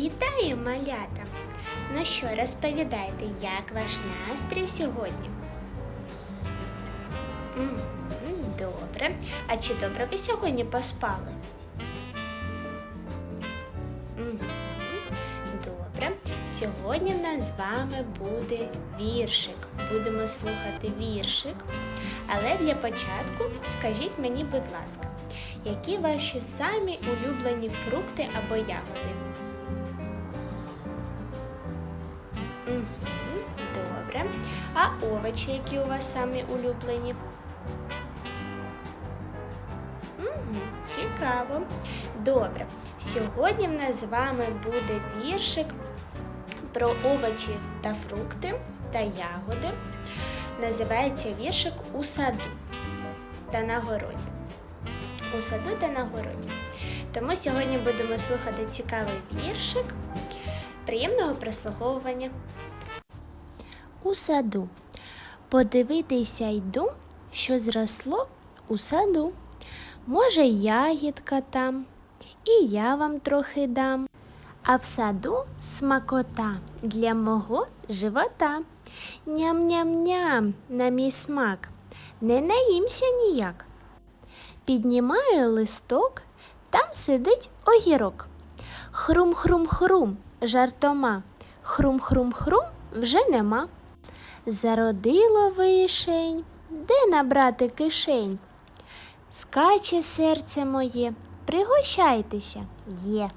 Вітаю, малята! Ну що, розповідайте, як ваш настрій сьогодні? Добре. А чи добре ви сьогодні поспали? Добре. Сьогодні в нас з вами буде віршик. Будемо слухати віршик. Але для початку скажіть мені, будь ласка, які ваші самі улюблені фрукти або ягоди? Добре. А овочі, які у вас самі улюблені? Цікаво. Добре. Сьогодні в нас з вами буде віршик про овочі та фрукти та ягоди. Називається віршик у саду та на городі. У саду та на городі. Тому сьогодні будемо слухати цікавий віршик. Приємного прослуховування. У саду. Подивитися йду, що зросло у саду. Може, ягідка там, і я вам трохи дам. А в саду смакота для мого живота. Ням-ням-ням на мій смак. Не наїмся ніяк. Піднімаю листок, там сидить огірок. Хрум-хрум-хрум, жартома. Хрум-хрум-хрум вже нема. Зародило вишень, де набрати кишень? Скаче серце моє, пригощайтеся, є.